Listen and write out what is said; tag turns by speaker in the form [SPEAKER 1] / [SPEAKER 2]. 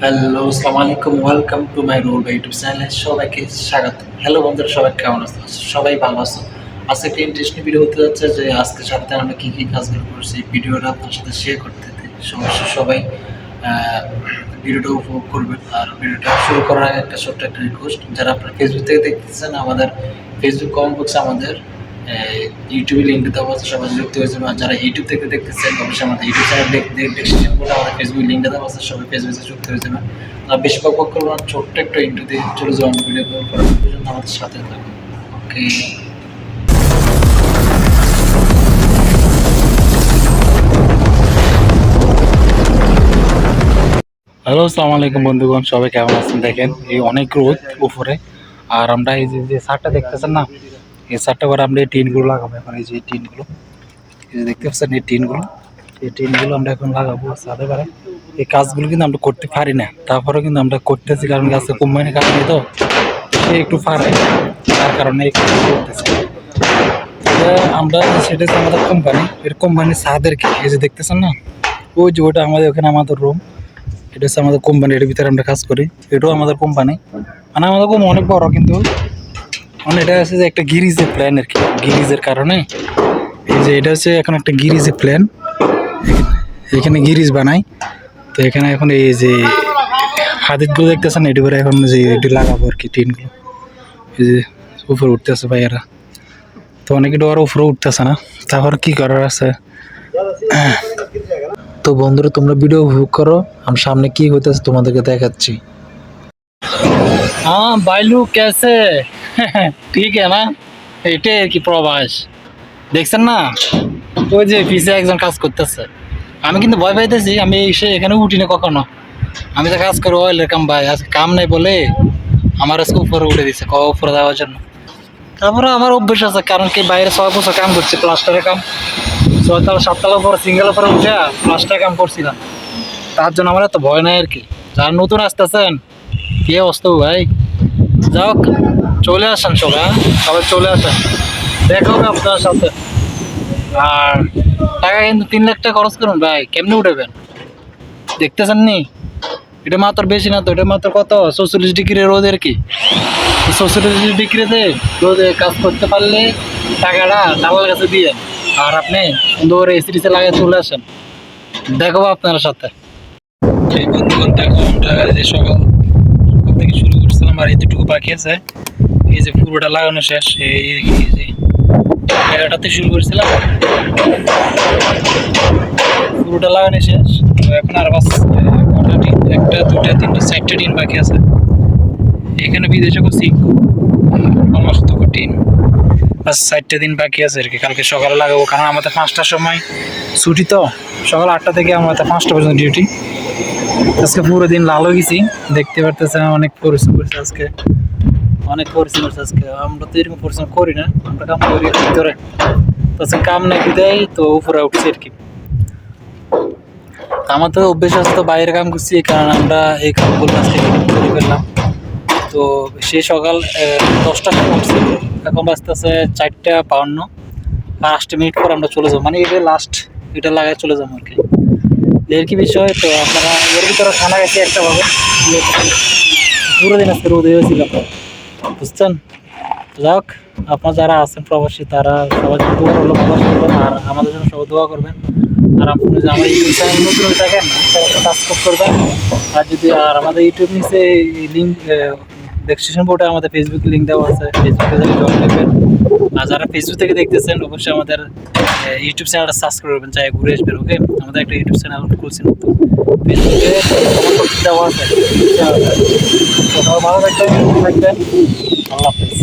[SPEAKER 1] Hello আসসালামু আলাইকুম welcome to my roll by YouTube চ্যানেলে সবাইকে স্বাগত। হ্যালো বন্ধুরা, সবাই কেমন আছো? সবাই ভালো আছো? আজকে একটা ইন্টারেস্টিং ভিডিও হতে যাচ্ছে যে আজকে সাথে আমরা কী কী কাজগুলো করছি ভিডিওটা আপনার সাথে শেয়ার করতে সমস্যা সবাই ভিডিওটা উপভোগ করবেন। আর ভিডিওটা শুরু করার আগে একটা ছোট্ট একটা রিকোয়েস্ট যারা আপনার ফেসবুক থেকে দেখতেছেন, আমাদের ফেসবুক কমেন্ট বক্সে আমাদের ইউটিউবে লিঙ্ক দেওয়া আছে, সবাই যুক্ত হয়েছে আর যারা ইউটিউব থেকে দেখতেছেন, অবশ্যই আমাদের ইউটিউব চ্যানেল ডেসক্রিপশন করে আমাদের ফেসবুক লিঙ্কটা দেওয়া আছে, সবাই ফেসবুকে যুক্ত হয়ে যাবেন আর বেশি বক বক না, ছোট্ট একটা ইন্টু দিয়ে চলে যাওয়ার ভিডিও করার পর্যন্ত আমাদের সাথে থাকুন। ওকে হ্যালো আসসালামু আলাইকুম বন্ধুগণ, সবাই কেমন আছেন? দেখেন, এই অনেক রোদ উপরে। আর আমরা এই যে সারটা দেখতেছেন না এই সারটা করে আমরা এই টিনগুলো লাগাবো এখন, এই যে টিনগুলো। এই যে দেখতে পাচ্ছেন এই টিনগুলো। এই টিনগুলো আমরা এখন লাগাবো সাথে পারে এই কাজগুলো কিন্তু আমরা করতে পারি না। তারপরেও কিন্তু আমরা করতেছি, কারণ গাছে কোম্পানির কারণে তো। সে একটু পারে, তার কারণে করতেছি। আমরা, সেটা হচ্ছে আমাদের কোম্পানি এর কোম্পানির সাদেরকে, এই যে দেখতেছেন না? ওই যে ওটা আমাদের ওখানে আমাদের রুম এটা হচ্ছে আমাদের কোম্পানি এটার ভিতরে আমরা কাজ করি। এটাও আমাদের কোম্পানি মানে আমাদের কোম্পানি অনেক বড় কিন্তু। মানে এটা আছে যে একটা গিরিজের প্ল্যান আর কি, গিরিজের কারণে। এই যে এটা হচ্ছে এখন একটা গিরিজের প্ল্যান এখানে গিরিজ বানাই। তো এখানে এখন এই যে হাতিগুলো দেখতেছেন, এটি করে এখন যে এটি লাগাবো আর কি টিনগুলো। এই যে উপরে উঠতেছে ভাইয়েরা। তো অনেকে ডোয়ার উপরে উঠতেছে না। তারপর কি করার আছে? তো বন্ধুরা, তোমরা ভিডিও উপভোগ করো। আমি সামনে কি হইতেছে তোমাদেরকে দেখাচ্ছি। হ্যাঁ বাইলু কেসে ঠিক না? এটাই আর কি প্রবাস। দেখছেন না? ওই যে পিছে একজন কাজ করতেছে। আমি কিন্তু ভয় পাইতেছি, আমি এসে এখানে উঠি না কখনো। আমি তো কাজ করি অয়েলের কাম ভাই, আজকে কাম নাই বলে আমার আজকে উপরে উঠে দিছে, ক উপরে যাওয়ার জন্য। তারপরে আমার অভ্যেস আছে, কারণ কি বাইরে ছয় বছর কাম করছি, প্লাস্টারের কাম। ছয়তলা সাততলা পরে সিঙ্গেল উপরে উঠে প্লাস্টার কাম করছিলাম। তার জন্য আমার এত ভয় নাই আর কি। যারা নতুন আসতেছেন, কে অবস্থা ভাই? যাও চলে আসেন সবাই হ্যাঁ? সবাই চলে আসেন। দেখা হবে আপনার সাথে। আর টাকা কিন্তু তিন লাখ টাকা খরচ করুন ভাই, কেমনে উঠাবেন? দেখতেছেন নি এটা মাত্র বেশি না তো, এটা মাত্র কত? চৌচল্লিশ ডিগ্রি রোদের কি? চৌচল্লিশ ডিগ্রিতে রোদে কাজ করতে পারলে টাকাটা দালাল কাছে দিয়ে আর আপনি সুন্দর এসি টিসি লাগিয়ে চলে আসেন। দেখো আপনার সাথে। যে সকাল। সকাল থেকে শুরু করছিলাম আর এতটুকু বাকি আছে। এই যে পুরোটা লাগানো শেষ, এই যে এগারোটাতে শুরু করেছিলাম। পুরোটা লাগানো শেষ। এখন আর বাস কটা টিন, একটা দুটা তিনটা, চারটে টিন বাকি আছে। এখানে বিদেশে করছি তো টিন। বাস চারটে দিন বাকি আছে আর কি। কালকে সকালে লাগাবো, কারণ আমাদের পাঁচটার সময় ছুটি তো। সকাল আটটা থেকে আমাদের পাঁচটা পর্যন্ত ডিউটি। আজকে পুরো দিন লাল হয়ে গেছি। দেখতে পারতেছেন অনেক পরিশ্রম করছে আজকে। অনেক করছে আজকে। আমরা তো এরকম পরিশ্রম করি না, আমরা কাম করি ভিতরে তো আজকে কাম নাকি দেয় তো উপরে উঠছে আর কি। আমার তো অভ্যেস আছে তো বাইরে কাম করছি কারণে আমরা এই কামগুলো আজকে করে ফেললাম। তো সেই সকাল দশটার সময় উঠছি। এখন বাজতেছে চারটা বাউন্ন। পাঁচটা মিনিট পর আমরা চলে যাব। মানে এটা লাস্ট এটা লাগায় চলে যাব আর কি। এর কি বিষয়, তো আপনারা, এর ভিতরে খানা গেছে একটা ভাবে। পুরো দিন আজকে রোদে হয়েছিলাম বুঝছেন? যাক, আপনারা যারা আছেন প্রবাসী, তারা সবাই দোয়া করল আর আমাদের জন্য সবাই দোয়া করবেন। আর আপনি যে আমার থাকেন সাবস্ক্রাইব করবেন। আর যদি, আর আমাদের ইউটিউব নিচে লিঙ্ক ডেসক্রিপশন বোর্ডে আমাদের ফেসবুক লিঙ্ক দেওয়া আছে ফেসবুকে জয়েন করবেন। আর যারা ফেসবুক থেকে দেখতেছেন, অবশ্যই আমাদের ইউটিউব চ্যানেলটা সাবস্ক্রাইব করবেন চাই ঘুরে আসবেন ওকে আমাদের একটা ইউটিউব চ্যানেল খুলছি নতুন। ফেসবুকে দেওয়া ভালো থাকবেন থাকবেন। আল্লাহ হাফেজ।